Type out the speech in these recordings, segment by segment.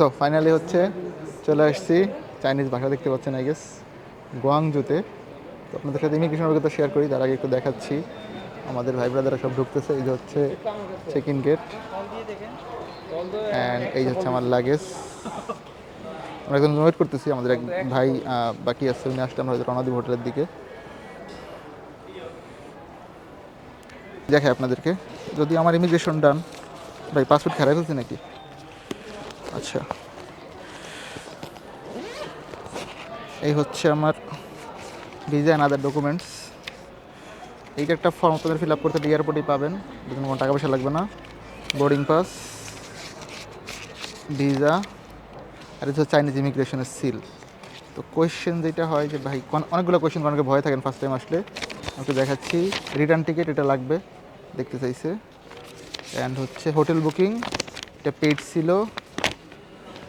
So finally হচ্ছে চলে আসছি চাইনিজ ভাষা দেখতে পাচ্ছেন আই গেস গোয়াংজুতে তো আপনাদের সাথে ইমিগ্রেশন অভিজ্ঞতা শেয়ার করি, তার আগে একটু দেখাচ্ছি। আমাদের ভাই ব্রাদারা সব ঢুকতেছে, এই যে হচ্ছে চেক ইন গেট অ্যান্ড এই হচ্ছে আমার লাগেজ আমরা এখন ওয়েট করতেছি, আমাদের এক ভাই বাকি আসছে উনি আসলে আমরা হয়তো হোটেলের দিকে। দেখে আপনাদেরকে। যদি আমার ইমিগ্রেশন ডান ভাই পাসপোর্ট খারাপ ফেলছে নাকি? আচ্ছা। এই হচ্ছে আমার ভিজা অ্যান্ড আদার ডকুমেন্টস এইটা একটা ফর্ম আপনাদের ফিল আপ করতে এয়ারপোর্টেই পাবেন। যেখানে কোনো টাকা পয়সা লাগবে না। বোর্ডিং পাস ভিসা আর হচ্ছে চাইনিজ ইমিগ্রেশনের সিল তো কোয়েশ্চেন যেটা হয় যে ভাই অনেকগুলো কোয়েশ্চেন অনেকে ভয় থাকেন ফার্স্ট টাইম আসলে। আমি দেখাচ্ছি। রিটার্ন টিকিট এটা লাগবে, দেখতে চাইছে। অ্যান্ড হচ্ছে হোটেল বুকিং এটা পেড ছিল।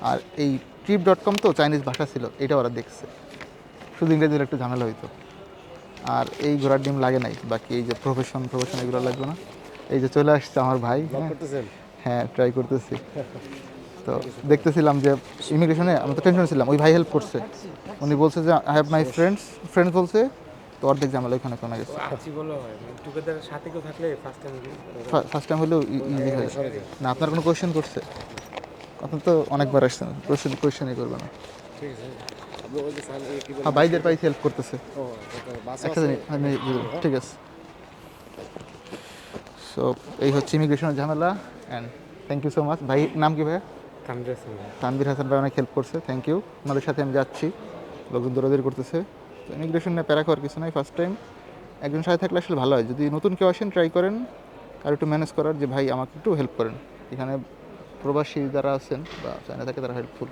আর এই ট্রিপ ডট কম তো চাইনিজ ভাষা ছিল এটা ওরা দেখছে। শুধু ইংরেজি একটু ঝামেলা হইতো। আর এই ঘোড়ার ডিম লাগে নাই বাকি এই যে প্রফেশন প্রফেশন এগুলো লাগবে না। এই যে চলে আসছে আমার ভাই হ্যাঁ। হ্যাঁ ট্রাই করতেছি। তো দেখতেছিলাম যে ইমিগ্রেশনে আমি তো টেনশন ছিলাম ওই ভাই হেল্প করছে। উনি বলছে যে I have my friends friends বলছে তো অর্ধেক ঝামেলা ওইখানে কোনো গেছে। হয় ফার্স্ট টাইম হলেও হয়। না আপনার কোনো কোয়েশ্চেন করছে? আপনি তো অনেকবার আসছেন কোয়েশ্চেন কোয়েশ্চেনই করবে না। হ্যাঁ ভাইদের পাইছি হেল্প করতেছে। একটা জিনিস আমি ঠিক আছে। সো এই হচ্ছে ইমিগ্রেশনের ঝামেলা and thank you so much ভাই নাম কি ভাই। কামড়ে আছে হাসান ভাই অনেক হেল্প করছে থ্যাংক ইউ ওনাদের সাথে আমি যাচ্ছি। লোকজন দৌড়াদৌড়ি করতেছে। তো ইমিগ্রেশন নিয়ে প্যারা খাওয়ার কিছু নাই ফার্স্ট টাইম একজন সাথে থাকলে আসলে ভালো হয়। যদি নতুন কেউ আসেন ট্রাই করেন। আর একটু ম্যানেজ করার যে ভাই আমাকে একটু হেল্প করেন। এখানে প্রবাসী যারা আছেন বা চায়না থাকে তারা হেল্পফুল